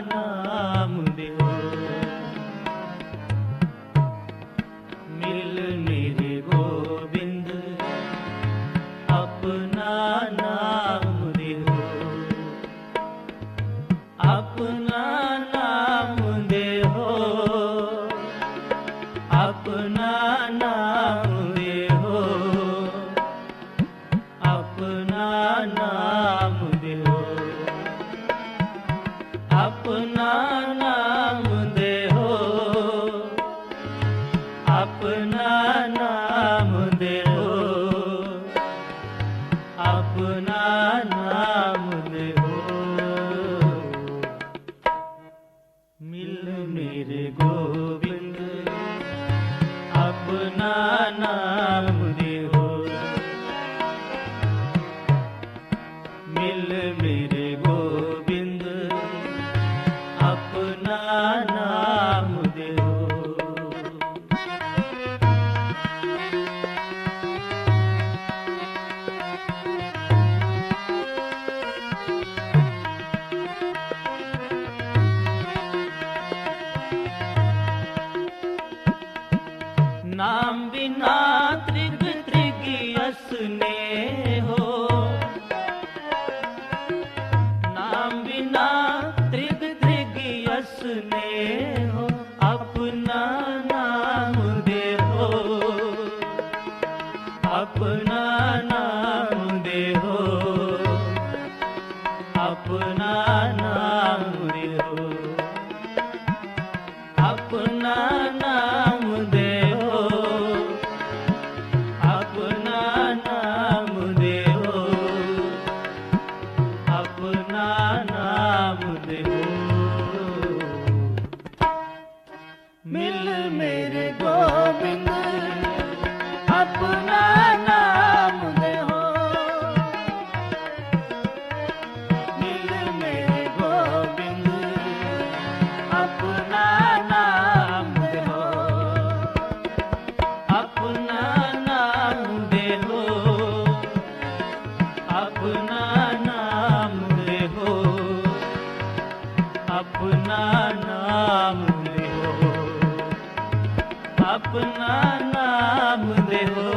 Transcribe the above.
ਨਾਮ ਦਿਓ। ਮਿਲ ਮੇਰੇ ਗੋਬਿੰਦ ਆਪਣਾ ਆਪਣਾ ਨਾਮ ਦੇਹੋ ਮਿਲ ਮੇਰੇ ਨਾਮ ਬਿਨਾ ਤ੍ਰਿਗ ਤ੍ਰਿਗੀ ਅਸਨੇ ਹੋ। ਨਾਮ ਬਿਨਾ ਤ੍ਰਿਗ ਤ੍ਰਿਗੀ ਅਸਨੇ ਹੋ। ਆਪਣਾ ਨਾਮ ਦੇ ਹੋ ਆਪਣਾ ਨਾਮ ਦੇ ਹੋ ਆਪਣਾ ਨਾਮ ਦੇ ਆਪਣਾ ਨਾਮ ਦੇਹੋ ਆਪਣਾ ਨਾਮ ਦੇਹੋ ਆਪਣਾ ਨਾਮ ਦੇਹੋ ਆਪਣਾ ਨਾਮ ਦੇਹੋ ਆਪਣਾ ਨਾਮ ਦੇਹੋ ਆਪਣਾ ਨਾਮ देव